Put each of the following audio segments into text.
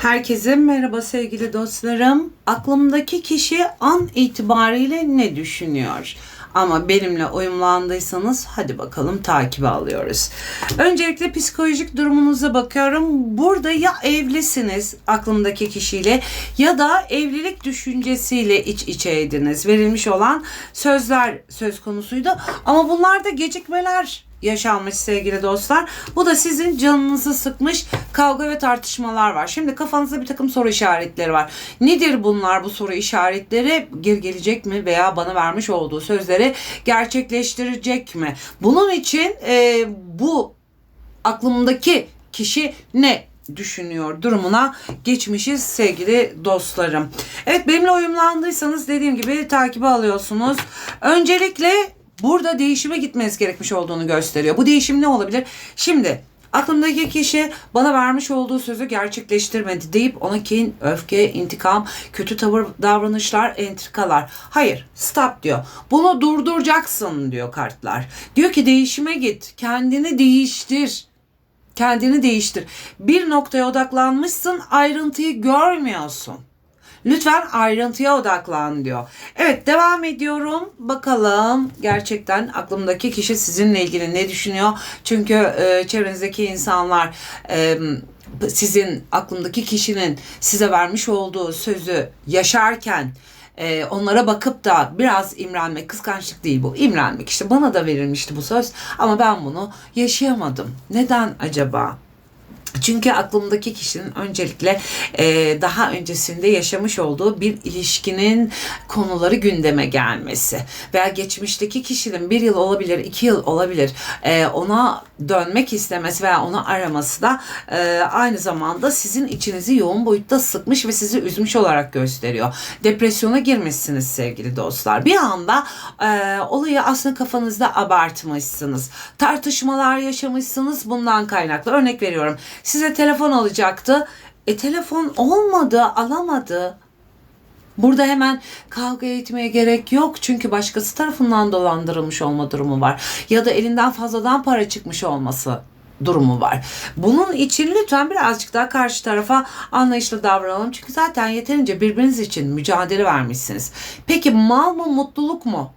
Herkese merhaba sevgili dostlarım. Aklımdaki kişi an itibariyle ne düşünüyor? Ama benimle uyumlandıysanız hadi bakalım takibe alıyoruz. Öncelikle psikolojik durumunuza bakıyorum. Burada ya evlisiniz aklımdaki kişiyle ya da evlilik düşüncesiyle iç içeydiniz. Verilmiş olan sözler söz konusuydu. Ama bunlarda gecikmeler yaşanmış sevgili dostlar. Bu da sizin canınızı sıkmış kavga ve tartışmalar var. Şimdi kafanızda bir takım soru işaretleri var. Nedir bunlar bu soru işaretleri? Geri gelecek mi veya bana vermiş olduğu sözleri gerçekleştirecek mi? Bunun için e, bu aklımdaki kişi ne düşünüyor durumuna geçmişiz sevgili dostlarım. Evet benimle uyumlandıysanız dediğim gibi takibi alıyorsunuz. Öncelikle burada değişime gitmeniz gerekmiş olduğunu gösteriyor. Bu değişim ne olabilir? Şimdi Aklımdaki kişi bana vermiş olduğu sözü gerçekleştirmedi deyip ona kin, öfke, intikam, kötü tavır, davranışlar, entrikalar. Hayır, stop diyor. Bunu durduracaksın diyor kartlar. Diyor ki değişime git, kendini değiştir. Kendini değiştir. Bir noktaya odaklanmışsın, ayrıntıyı görmüyorsun. Lütfen ayrıntıya odaklan diyor. Evet devam ediyorum. Bakalım gerçekten aklımdaki kişi sizinle ilgili ne düşünüyor? Çünkü e, çevrenizdeki insanlar e, sizin aklımdaki kişinin size vermiş olduğu sözü yaşarken e, onlara bakıp da biraz imrenmek, kıskançlık değil bu. İmrenmek işte bana da verilmişti bu söz ama ben bunu yaşayamadım. Neden acaba? Çünkü aklımdaki kişinin öncelikle e, daha öncesinde yaşamış olduğu bir ilişkinin konuları gündeme gelmesi veya geçmişteki kişinin bir yıl olabilir, iki yıl olabilir e, ona dönmek istemesi veya onu araması da e, aynı zamanda sizin içinizi yoğun boyutta sıkmış ve sizi üzmüş olarak gösteriyor. Depresyona girmişsiniz sevgili dostlar. Bir anda e, olayı aslında kafanızda abartmışsınız. Tartışmalar yaşamışsınız bundan kaynaklı. Örnek veriyorum Size telefon alacaktı. E telefon olmadı, alamadı. Burada hemen kavga etmeye gerek yok çünkü başkası tarafından dolandırılmış olma durumu var ya da elinden fazladan para çıkmış olması durumu var. Bunun için lütfen birazcık daha karşı tarafa anlayışlı davranalım. Çünkü zaten yeterince birbiriniz için mücadele vermişsiniz. Peki mal mı mutluluk mu?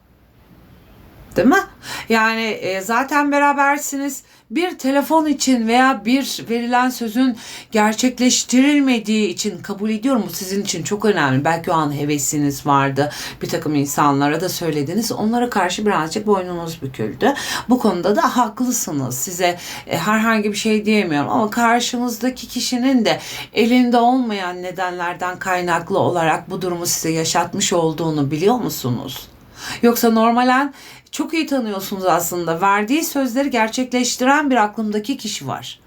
Değil mi? Yani e, zaten berabersiniz. Bir telefon için veya bir verilen sözün gerçekleştirilmediği için kabul ediyorum. Bu sizin için çok önemli. Belki o an hevesiniz vardı. Bir takım insanlara da söylediniz. Onlara karşı birazcık boynunuz büküldü. Bu konuda da haklısınız. Size e, herhangi bir şey diyemiyorum. Ama karşınızdaki kişinin de elinde olmayan nedenlerden kaynaklı olarak bu durumu size yaşatmış olduğunu biliyor musunuz? Yoksa normalen çok iyi tanıyorsunuz aslında. Verdiği sözleri gerçekleştiren bir aklımdaki kişi var.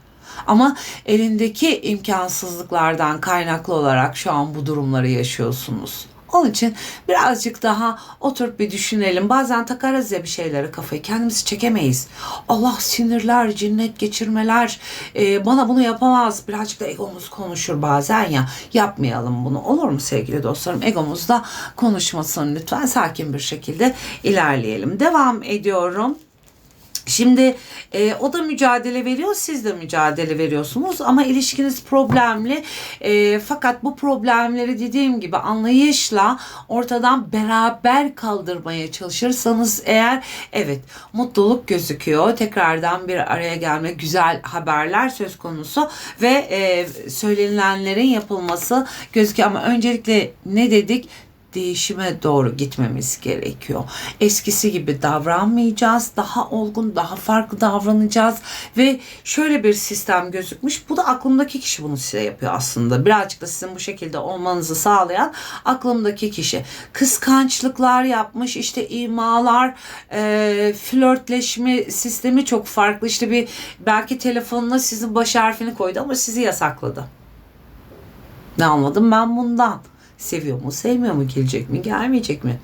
Ama elindeki imkansızlıklardan kaynaklı olarak şu an bu durumları yaşıyorsunuz. Onun için birazcık daha oturup bir düşünelim. Bazen takarız ya bir şeyleri kafayı. Kendimizi çekemeyiz. Allah sinirler, cinnet geçirmeler. E, bana bunu yapamaz. Birazcık da egomuz konuşur bazen ya. Yapmayalım bunu. Olur mu sevgili dostlarım? Egomuz da konuşmasın lütfen. Sakin bir şekilde ilerleyelim. Devam ediyorum. Şimdi e, o da mücadele veriyor, siz de mücadele veriyorsunuz ama ilişkiniz problemli. E, fakat bu problemleri dediğim gibi anlayışla ortadan beraber kaldırmaya çalışırsanız eğer evet mutluluk gözüküyor. Tekrardan bir araya gelme, güzel haberler söz konusu ve e, söylenilenlerin yapılması gözüküyor ama öncelikle ne dedik? Değişime doğru gitmemiz gerekiyor. Eskisi gibi davranmayacağız. Daha olgun, daha farklı davranacağız ve şöyle bir sistem gözükmüş. Bu da aklımdaki kişi bunu size yapıyor aslında. Birazcık da sizin bu şekilde olmanızı sağlayan aklımdaki kişi. Kıskançlıklar yapmış, işte imalar, e, flörtleşme sistemi çok farklı. İşte bir belki telefonuna sizin baş harfini koydu ama sizi yasakladı. Ne anladım ben bundan? Seviyor mu, sevmiyor mu, gelecek mi, gelmeyecek mi?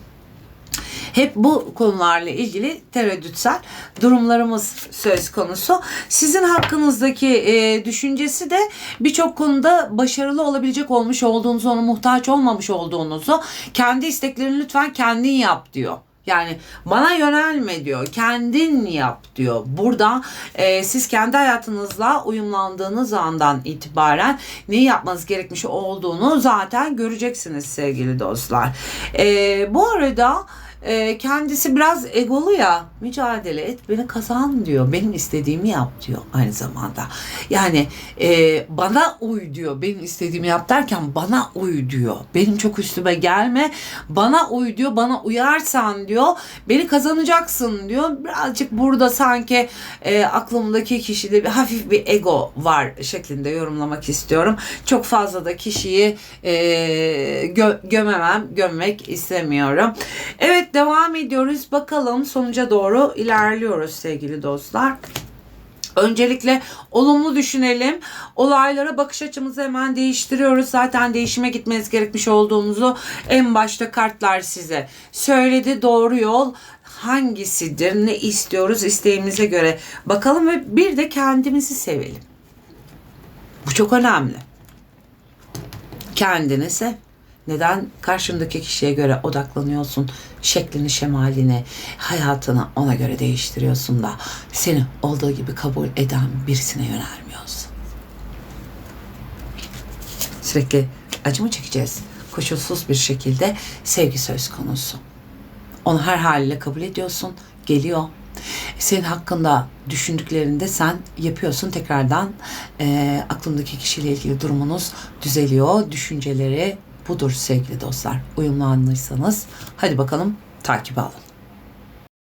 Hep bu konularla ilgili tereddütsel durumlarımız söz konusu. Sizin hakkınızdaki e, düşüncesi de birçok konuda başarılı olabilecek olmuş olduğunuzu, ona muhtaç olmamış olduğunuzu, kendi isteklerini lütfen kendin yap diyor Yani bana yönelme diyor. Kendin yap diyor. Burada e, siz kendi hayatınızla uyumlandığınız andan itibaren neyi yapmanız gerekmiş olduğunu zaten göreceksiniz sevgili dostlar. E, bu arada e, kendisi biraz egolu ya mücadele et beni kazan diyor. Benim istediğimi yap diyor aynı zamanda. Yani e, bana uy diyor. Benim istediğimi yap derken bana uy diyor. Benim çok üstüme gelme bana uy diyor. Bana uyarsan diyor. Beni kazanacaksın diyor. Birazcık burada sanki e, aklımdaki kişide bir hafif bir ego var şeklinde yorumlamak istiyorum. Çok fazla da kişiyi e, gö- gömemem gömmek istemiyorum. Evet devam ediyoruz. Bakalım sonuca doğru ilerliyoruz sevgili dostlar. Öncelikle olumlu düşünelim. Olaylara bakış açımızı hemen değiştiriyoruz. Zaten değişime gitmeniz gerekmiş olduğunuzu en başta kartlar size söyledi. Doğru yol hangisidir? Ne istiyoruz? isteğimize göre bakalım ve bir de kendimizi sevelim. Bu çok önemli. Kendini sev. Neden karşındaki kişiye göre odaklanıyorsun? Şeklini, şemalini, hayatını ona göre değiştiriyorsun da seni olduğu gibi kabul eden birisine yönelmiyorsun. Sürekli acı mı çekeceğiz? Koşulsuz bir şekilde sevgi söz konusu. Onu her haliyle kabul ediyorsun. Geliyor. Senin hakkında düşündüklerinde sen yapıyorsun. Tekrardan e, aklındaki kişiyle ilgili durumunuz düzeliyor. Düşünceleri budur sevgili dostlar. Uyumlandıysanız hadi bakalım takip alın.